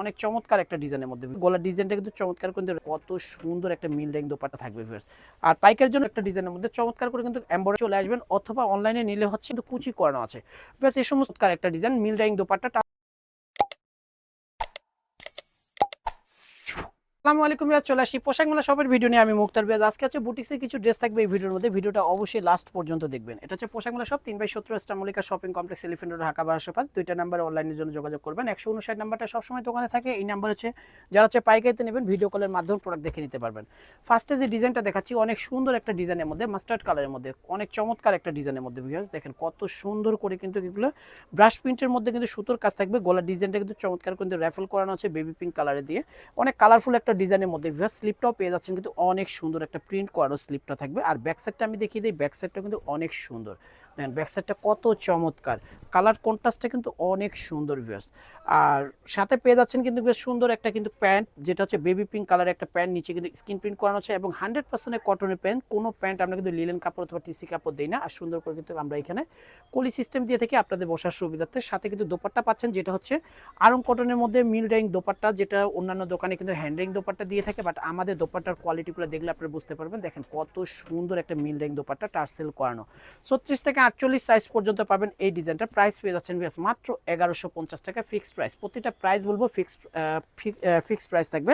অনেক চমৎকার একটা ডিজাইনের মধ্যে। গলার ডিজাইনটা কিন্তু চমৎকার কিন্তু কত সুন্দর একটা মিল রেং দোপাটা থাকবে ভিউয়ার্স আর পাইকারের জন্য একটা ডিজাইনের মধ্যে চমৎকার করে কিন্তু এম্বয়ডারি চলে আসবেন অথবা অনলাইনে নিলে হচ্ছে কিন্তু কুচি করানো আছে। ভিউয়ার্স এই সমস্ত একটা ডিজাইন মিল রেং দোপাটা আসসালামু আলাইকুম বিয়াজ চলে আসি পোশাক মেলা শপের ভিডিও নিয়ে। আমি মুক্তার বিয়াজ। আজকে হচ্ছে বুটিক্সের কিছু ড্রেস থাকবে এই ভিডিওর মধ্যে। ভিডিওটা অবশ্যই লাস্ট পর্যন্ত দেখবেন। এটা হচ্ছে পোশাক মেলা শপ তিন বাই সত্তর স্টামলিকা শপিং কমপ্লেক্স এলিফেন্ট ঢাকা বারোশো পাঁচ। দুইটা নাম্বার অনলাইনের জন্য যোগাযোগ করবেন। একশো উনষাট নাম্বারটা সবসময় দোকানে থাকে। এই নাম্বার হচ্ছে, যারা হচ্ছে পাইকারিতে নেবেন ভিডিও কলের মাধ্যমে প্রোডাক্ট দেখে নিতে পারবেন। ফার্স্টে যে ডিজাইনটা দেখাচ্ছি, অনেক সুন্দর একটা ডিজাইনের মধ্যে মাস্টার্ড কালারের মধ্যে, অনেক চমৎকার একটা ডিজাইনের মধ্যে ভিউয়ার্স দেখেন কত সুন্দর করে কিন্তু এগুলো ব্রাশ প্রিন্টের মধ্যে কিন্তু সুতোর কাজ থাকবে। গলার ডিজাইনটা কিন্তু চমৎকার কিন্তু র্যাফেল করানো আছে বেবি পিঙ্ক কালারে দিয়ে। অনেক কালারফুল একটা ডিজাইনের মধ্যে স্লিপটাও পেয়ে যাচ্ছেন, কিন্তু অনেক সুন্দর একটা প্রিন্ট করারও স্লিপটা থাকবে। আর ব্যাক সাইডটা আমি দেখিয়ে দিই ব্যাক সাইডটা কিন্তু অনেক সুন্দর। দেখেন ব্যাক কত চমৎকার। কালার কন্ট্রাস্টটা কিন্তু অনেক সুন্দর ভিউয়ার্স আর সাথে পেয়ে যাচ্ছেন কিন্তু বেশ সুন্দর একটা কিন্তু প্যান্ট, যেটা হচ্ছে বেবি পিঙ্ক কালারের একটা প্যান্ট, নিচে কিন্তু স্কিন প্রিন্ট করানো আছে এবং হান্ড্রেড পার্সেন্টের কটনের প্যান্ট কোনো প্যান্ট আমরা কিন্তু লিলেন কাপড় অথবা টিসি কাপড় দিই না। আর সুন্দর করে কিন্তু আমরা এখানে কলি সিস্টেম দিয়ে থেকে আপনাদের বসার সুবিধার্থে। সাথে কিন্তু দোপাট্টা পাচ্ছেন, যেটা হচ্ছে আরং কটনের মধ্যে মিল রেং দোপাট্টা, যেটা অন্যান্য দোকানে কিন্তু হ্যান্ড রেং দোপাট্টা দিয়ে থাকে বাট আমাদের দোপাট্টার কোয়ালিটিগুলো দেখলে আপনারা বুঝতে পারবেন। দেখেন কত সুন্দর একটা মিল রেং দোপাট্টা, টার্সেল করানো। ছত্রিশ থেকে আটচল্লিশ সাইজ পর্যন্ত পাবেন এই ডিজাইনটা প্রাইস পেয়ে যাচ্ছেন বিয়াস মাত্র এগারোশো পঞ্চাশ টাকা ফিক্সড প্রাইস প্রতিটা প্রাইস বলব ফিক্সড ফিক্সড প্রাইস থাকবে।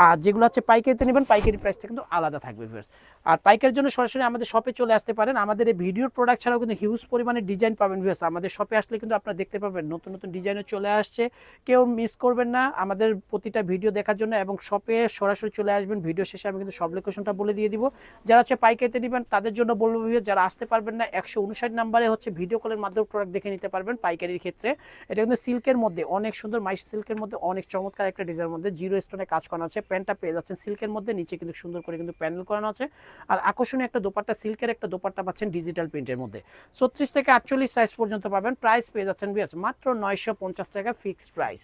আর যেগুলো হচ্ছে পাইকারিতে নেবেন, পাইকারি প্রাইসটা কিন্তু আলাদা থাকবে ভিউয়ার্স আর পাইকারির জন্য সরাসরি আমাদের শপে চলে আসতে পারেন। আমাদের এই ভিডিওর প্রোডাক্ট ছাড়াও কিন্তু হিউজ পরিমাণে ডিজাইন পাবেন ভিউয়ার্স আমাদের শপে আসলে কিন্তু আপনারা দেখতে পাবেন, নতুন নতুন ডিজাইনও চলে আসছে। কেউ মিস করবেন না আমাদের প্রতিটা ভিডিও দেখার জন্য এবং শপে সরাসরি চলে আসবেন। ভিডিও শেষে আমি কিন্তু সব লোকেশনটা বলে দিয়ে দিব। যারা হচ্ছে পাইকারিতে নেবেন, তাদের জন্য বলব যারা আসতে পারবেন না, একশো উনষাট নাম্বারে হচ্ছে ভিডিও কলের মাধ্যমে প্রোডাক্ট দেখে নিতে পারবেন পাইকারির ক্ষেত্রে। এটা কিন্তু সিল্কের মধ্যে অনেক সুন্দর, মাইশ সিল্কের মধ্যে অনেক চমৎকার একটা ডিজাইনের মধ্যে জিরো স্টোনে কাজ করানো আছে। প্যান্টটা পেয়ে যাচ্ছেন সিল্কের মধ্যে, নিচে কিন্তু সুন্দর করে কিন্তু প্যানেল করানো আছে। আর আকর্ষণীয় একটা দোপাট্টা, সিল্কের একটা দোপাট্টা পাচ্ছেন ডিজিটাল প্রিন্টের মধ্যে। ছত্রিশ থেকে আটচল্লিশ সাইজ পর্যন্ত পাবেন প্রাইস পেয়ে যাচ্ছেন বিয়াস মাত্র নয়শো পঞ্চাশ টাকা ফিক্সড প্রাইস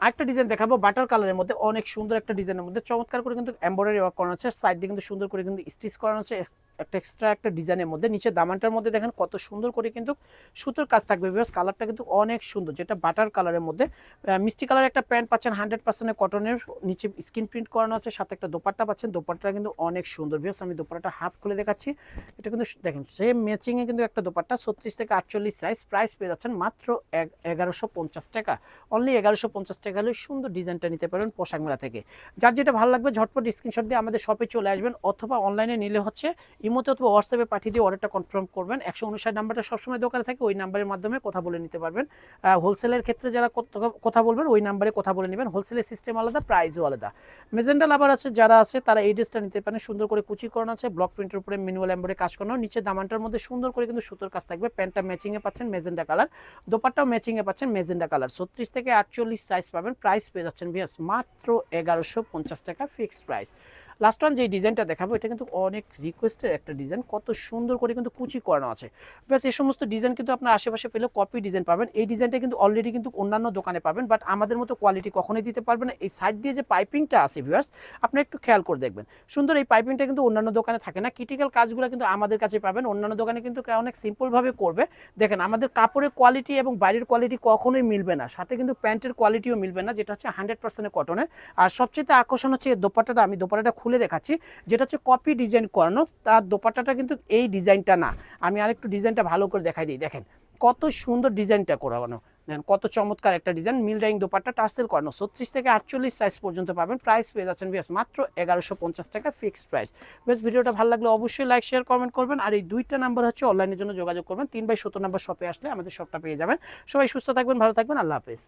আরেকটা ডিজাইন দেখাবো বাটার কালারের মধ্যে অনেক সুন্দর একটা ডিজাইনের মধ্যে চমৎকার করে কিন্তু এমব্রয়ডারি ওয়ার্ক করানো আছে। সাইড দিয়ে কিন্তু সুন্দর করে কিন্তু স্টিচ করানো আছে। একটা এক্সট্রা একটা ডিজাইনের মধ্যে নিচে দামানটার মধ্যে দেখেন কত সুন্দর করে কিন্তু সুতোর কাজ থাকবে। বিকজ কালারটা কিন্তু অনেক সুন্দর, যেটা বাটার কালারের মধ্যে। মিষ্টি কালারের একটা প্যান্ট পাচ্ছেন হান্ড্রেড পার্সেন্টের কটনের নিচে স্কিন প্রিন্ট করানো আছে, সাথে একটা দোপাট্টা পাচ্ছেন, দোপাট্টা কিন্তু অনেক সুন্দর। বিকজ আমি দোপাট্টাটা হাফ খুলে দেখাচ্ছি। এটা কিন্তু দেখেন সেম ম্যাচিংয়ে কিন্তু একটা দোপাট্টা, ছত্রিশ থেকে আটচল্লিশ সাইজ প্রাইস পেয়ে যাচ্ছেন মাত্র এগারোশো পঞ্চাশ টাকা। অনলি এগারোশো পঞ্চাশ টাকা হলে সুন্দর ডিজাইনটা নিতে পারবেন পোশাক মেলা থেকে। যার যেটা ভালো লাগবে, ঝটপট স্ক্রিনশট দিয়ে আমাদের শপে চলে আসবেন, অথবা অনলাইনে নিলে হচ্ছে ইমোতে অথবা হোয়াটসঅ্যাপে পাঠিয়ে দিয়ে অর্ডারটা কনফার্ম করবেন। একশো উনষাট নাম্বারটা সবসময় দোকানে থাকে, ওই নাম্বারের মাধ্যমে কথা বলে নিতে পারবেন। হোলসেলের ক্ষেত্রে যারা কথা বলবেন, ওই নাম্বারে কথা বলে নেবেন। হোলসেলের সিস্টেম আলাদা প্রাইসও আলাদা। মেজেন্ডা আবার আছে, যারা আছে, তারা এই ড্রেসটা নিতে পারেন। সুন্দর করে কুচি করানো আছে ব্লক প্রিন্টের উপরে মিনুয়াল এম্বরে কাজ করানো। নিচে দামানটার মধ্যে সুন্দর করে কিন্তু সুতোর কাজ থাকবে। প্যান্টটা ম্যাচিংয়ে পাচ্ছেন মেজেন্ডা কালার দোপাট্টাও ম্যাচিংয়ে পাচ্ছেন মেজেন্ডা কালার ছত্রিশ থেকে আটচল্লিশ সাইজ পাবেন। প্রাইস পেয়ে যাচ্ছেন বিয়াস মাত্র এগারোশো পঞ্চাশ টাকা ফিক্সড প্রাইস লাস্ট ওয়ান যে ডিজাইনটা দেখাবো, এটা কিন্তু অনেক রিকোয়েস্টের একটা ডিজাইন কত সুন্দর করে কিন্তু কুচি করানো আছে। ব্যাস এই সমস্ত ডিজাইন কিন্তু আপনার আশেপাশে পেলে কপি ডিজাইন পাবেন। এই ডিজাইনটা কিন্তু অলরেডি কিন্তু অন্যান্য দোকানে পাবেন বাট আমাদের মতো কোয়ালিটি কখনোই দিতে পারবেন না। এই সাইড দিয়ে যে পাইপিংটা আছে ভিউয়ার্স আপনি একটু খেয়াল করে দেখবেন। সুন্দর এই পাইপিংটা কিন্তু অন্যান্য দোকানে থাকে না। ক্রিটিক্যাল কাজগুলো কিন্তু আমাদের কাছে পাবেন। অন্যান্য দোকানে কিন্তু অনেক সিম্পলভাবে করবে। দেখেন, আমাদের কাপড়ের কোয়ালিটি এবং বাইরের কোয়ালিটি কখনোই মিলবে না। সাথে কিন্তু প্যান্টের কোয়ালিটিও মিলবে না, যেটা হচ্ছে হান্ড্রেড পার্সেন্টের কটনের আর সবচেয়ে আকর্ষণ হচ্ছে এই দোপাট্টাটা। আমি দোপাট্টাটা খুলে দেখাচ্ছি, যেটা হচ্ছে কপি ডিজাইন করানো, তার দোপাট্টাটা কিন্তু এই ডিজাইনটা না। আমি আরেকটু ডিজাইনটা ভালো করে দেখাই দিই। দেখেন, কত সুন্দর ডিজাইনটা করানো। দেখেন, কত চমৎকার একটা ডিজাইন মিল রাইং দোপাট্টা টার্সেল করানো। ছত্রিশ থেকে আটচল্লিশ সাইজ পর্যন্ত পাবেন। প্রাইস পেয়ে যাচ্ছেন বিয়াস মাত্র এগারোশো পঞ্চাশ টাকা ফিক্সড প্রাইস বেশ ভিডিওটা ভালো লাগলে অবশ্যই লাইক শেয়ার কমেন্ট করবেন। আর এই দুইটা নাম্বার হচ্ছে অনলাইনের জন্য যোগাযোগ করবেন। তিন বাই সত্তর নাম্বার শপে আসলে আমাদের শপটা পেয়ে যাবেন। সবাই সুস্থ থাকবেন, ভালো থাকবেন। আল্লাহ হাফেজ।